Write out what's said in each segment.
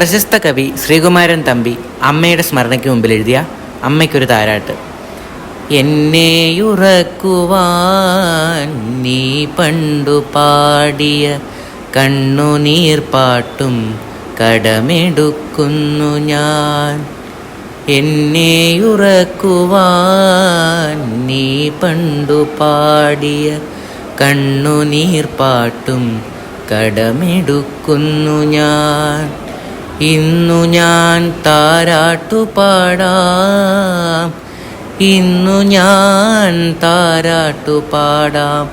പ്രശസ്ത കവി ശ്രീകുമാരൻ തമ്പി അമ്മയുടെ സ്മരണയ്ക്ക് മുമ്പിൽ എഴുതിയ അമ്മയ്ക്കൊരു താരാട്ട്. എന്നെയുറക്കുവാൻ നീ പണ്ടു പാടിയ കണ്ണുനീർപ്പാട്ടും കടമെടുക്കുന്നു ഞാൻ. എന്നെയുറക്കുവാൻ നീ പണ്ടു പാടിയ കണ്ണുനീർപ്പാട്ടും കടമെടുക്കുന്നു ഞാൻ. ഇന്നു ഞാൻ താരാട്ടു പാടാം ഇന്നു ഞാൻ താരാട്ടു പാടാം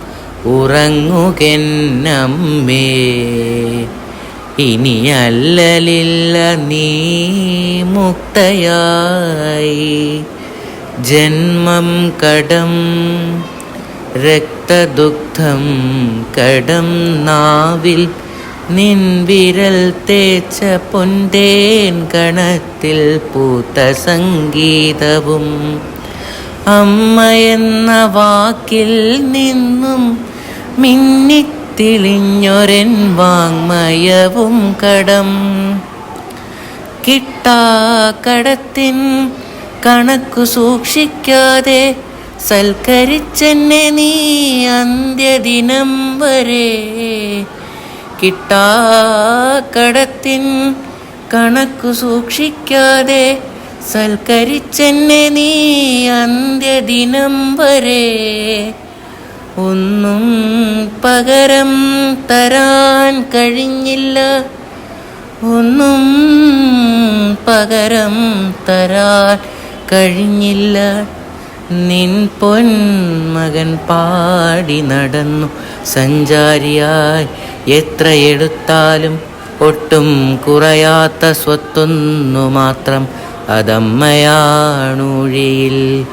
ഉറങ്ങുകെന്നമ്മേ. ഇനി അല്ലലില്ല നീ മുക്തയായി. ജന്മം കടം രക്തദുഗ്ധം കടം നാവിൽ നിൻ വിരൽ തേച്ച പൊന്തേൻ കണത്തിൽ പൂത്ത സംഗീതവും. അമ്മ എന്ന വാക്കിൽ നിന്നും മിന്നിത്തിളിഞ്ഞൊരൻ വാങ്മയവും കടം. കിട്ടാക്കടത്തിൻ കണക്കു സൂക്ഷിക്കാതെ സൽക്കരിച്ചെന്നെ നീ അന്ത്യദിനം വരെ. കിട്ടാക്കടത്തിൻ കണക്കു സൂക്ഷിക്കാതെ സൽക്കരിച്ചെന്നെ നീ അന്ത്യദിനം വരെ. ഒന്നും പകരം തരാൻ കഴിഞ്ഞില്ല. ഒന്നും പകരം തരാൻ കഴിഞ്ഞില്ല. നിൻ പൊന്മകൻ പാടി നടന്നു. സഞ്ചാരിയായി എത്ര എടുത്താലും ഒട്ടും കുറയാത്ത സ്വത്തൊന്നു മാത്രം അതമ്മയാണുഴിയിൽ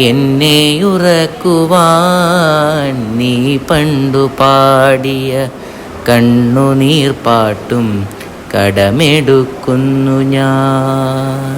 എന്നെ ഉറക്കുവാൻ നീ പണ്ടു പാടിയ കണ്ണുനീർപ്പാട്ടും കടമെടുക്കുന്നു ഞാൻ.